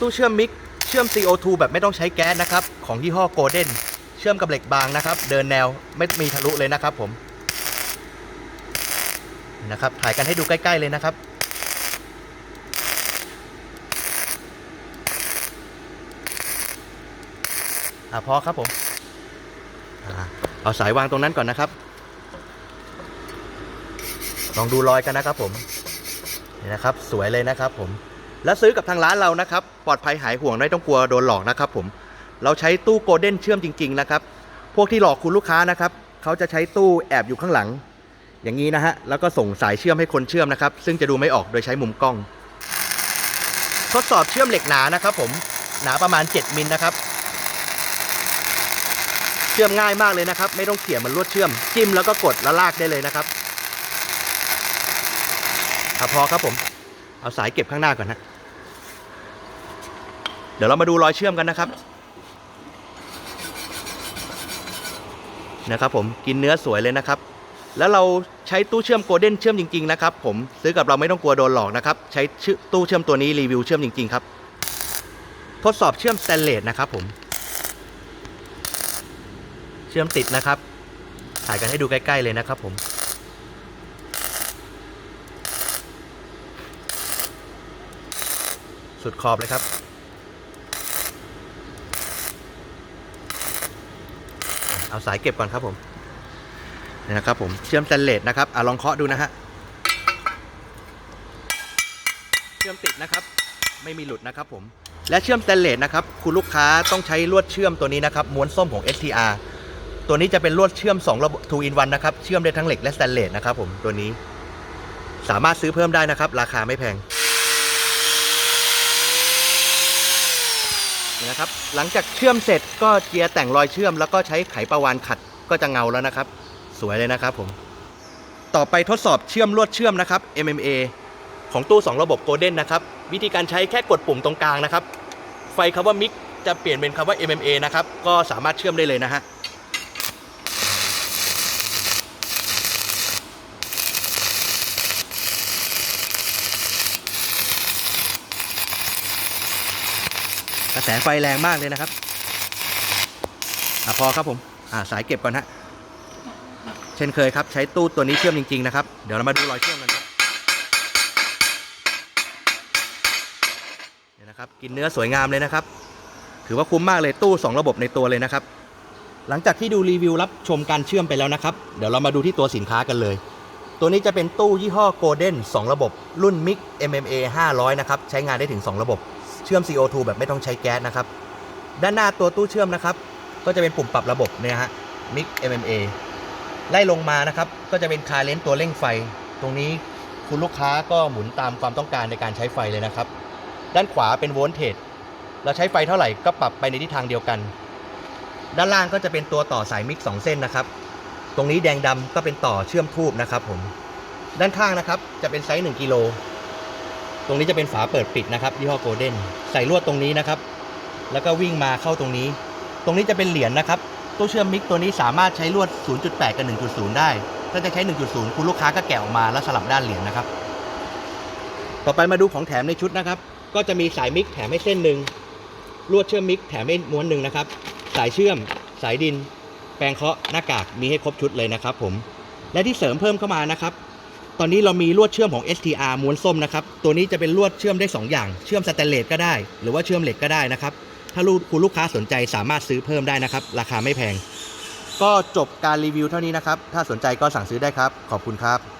ตู้เชื่อมมิกเชื่อม CO2 แบบไม่ต้องใช้แก๊สนะครับ ของยี่ห้อโกลเด้นเชื่อมกับเหล็กบางนะครับ เดินแนวไม่มีทะลุเลยนะครับผมนะครับถ่ายกันให้ดูใกล้ ๆ เลยนะครับ อะพอครับผมอเอาสายวางตรงนั้นก่อนนะครับ ลองดูรอยกันนะครับผม นี่นะครับ สวยเลยนะครับผม แล้วซื้อกับทางร้านเรานะครับ ปลอดภัยหายห่วงไม่ต้องกลัวโดนหลอกนะครับผมเราใช้ตู้โกลเด้นเชื่อมจริง ๆ นะครับ พวกที่หลอกคุณลูกค้านะครับเขาจะใช้ตู้แอบอยู่ข้างหลัง อย่างนี้นะฮะแล้วก็ส่งสายเชื่อมให้คนเชื่อมนะครับ ซึ่งจะดูไม่ออกโดยใช้มุมกล้อง ทดสอบเชื่อมเหล็กหนานะครับ ผมหนาประมาณ 7มิลนะครับ เชื่อมง่ายมากเลยนะครับ ไม่ต้องเขี่ยมันลวดเชื่อม จิ้มแล้วก็กดแล้วลากได้เลยนะครับพอครับผม เอาสายเก็บข้างหน้าก่อนนะเดี๋ยวเรามาดูรอยเชื่อมกันนะครับ นะครับผมกินเนื้อสวยเลยนะครับ แล้วเราใช้ตู้เชื่อมโกลเด้นเชื่อมจริง ๆ นะครับ ผมซื้อกับเราไม่ต้องกลัวโดนหลอกนะครับ ใช้ชื่อตู้เชื่อมตัวนี้รีวิวเชื่อมจริง ๆ ครับ ทดสอบเชื่อมสแตนเลสนะครับผม เชื่อมติดนะครับ ถ่ายกันให้ดูใกล้ ๆ เลยนะครับผม สุดขอบเลยครับ เอาสายเก็บก่อนครับผมนี่นะครับผมเชื่อมสแตนเลสนะครับอะลองเคาะดูนะฮะเชื่อมติดนะครับ ไม่มีหลุดนะครับผมและเชื่อมสแตนเลสนะครับคุณลูกค้าต้องใช้ลวดเชื่อมตัวนี้นะครับม้วนส้มของ STR ตัวนี้จะเป็นลวดเชื่อม2ระบบ2 in 1นะครับ เชื่อมได้ทั้งเหล็กและสแตนเลสนะครับผมตัวนี้ สามารถซื้อเพิ่มได้นะครับ ราคาไม่แพง นี่นะครับหลังจากเชื่อมเสร็จก็เจียร์แต่งรอยเชื่อม แล้วก็ใช้ไขประวานขัดก็จะเงาแล้วนะครับ สวยเลยนะครับผมต่อไปทดสอบเชื่อมลวดเชื่อมนะครับ MMA ของตู้ 2 ระบบโกลเด้นนะครับ วิธีการใช้แค่กดปุ่มตรงกลางนะครับ ไฟคำว่ามิกจะเปลี่ยนเป็นคำว่า MMA นะครับ ก็สามารถเชื่อมได้เลยนะฮะ กระแสไฟแรงมากเลยนะครับอะพอครับผมอ่าสายเก็บก่อนฮะเช่นเคยครับ ใช้ตู้ตัวนี้เชื่อมจริง ๆ นะครับ เดี๋ยวเรามาดูรอยเชื่อมกันครับเนี่ยนะครับ กินเนื้อสวยงามเลยนะครับ ถือว่าคุ้มมากเลยตู้ 2 ระบบในตัวเลยนะครับ หลังจากที่ดูรีวิวรับชมการเชื่อมไปแล้วนะครับ เดี๋ยวเรามาดูที่ตัวสินค้ากันเลย ตัวนี้จะเป็นตู้ยี่ห้อ Golden 2ระบบ รุ่น MIG MMA 500 นะครับ ใช้งานได้ถึง 2 ระบบ เชื่อม CO2 แบบไม่ต้องใช้แก๊สนะครับ ด้านหน้าตัวตู้เชื่อมนะครับ ก็จะเป็นปุ่มปรับระบบเนี่ยฮะ MIG MMA ไล่ลงมานะครับ ก็จะเป็นคาเลนตัวเร่งไฟ ตรงนี้คุณลูกค้าก็หมุนตามความต้องการในการใช้ไฟเลยนะครับ ด้านขวาเป็นโวลต์เทจเราใช้ไฟเท่าไหร่ก็ปรับไปในทิศทางเดียวกัน ด้านล่างก็จะเป็นตัวต่อสายมิก2เส้นนะครับ ตรงนี้แดงดำก็เป็นต่อเชื่อมทูบนะครับผม ด้านข้างนะครับจะเป็นไซส์1กิโล ตรงนี้จะเป็นฝาเปิดปิดนะครับยี่ห้อโกลเด้นใส่ลวดตรงนี้นะครับ แล้วก็วิ่งมาเข้าตรงนี้ ตรงนี้จะเป็นเหรียญนะครับตู้เชื่อมมิกตัวนี้สามารถใช้ลวด 0.8 กับ 1.0 ได้ ถ้าจะใช้ 1.0 คุณลูกค้าก็แกะออกมาแล้วสลับด้านเหรียญนะครับ ต่อไปมาดูของแถมในชุดนะครับ ก็จะมีสายมิกแถมให้เส้นหนึ่งลวดเชื่อมมิกแถมให้ม้วนหนึ่งนะครับ สายเชื่อม สายดิน แปรงเคาะหน้ากากมีให้ครบชุดเลยนะครับ ผม และที่เสริมเพิ่มเข้ามานะครับ ตอนนี้เรามีลวดเชื่อมของ STR ม้วนส้มนะครับ ตัวนี้จะเป็นลวดเชื่อมได้ 2 อย่าง เชื่อมสแตนเลสก็ได้ หรือว่าเชื่อมเหล็กก็ได้นะครับ ถ้าลูกคุณลูกค้าสนใจสามารถซื้อเพิ่มได้นะครับ ราคาไม่แพง ก็จบการรีวิวเท่านี้นะครับ ถ้าสนใจก็สั่งซื้อได้ครับ ขอบคุณครับ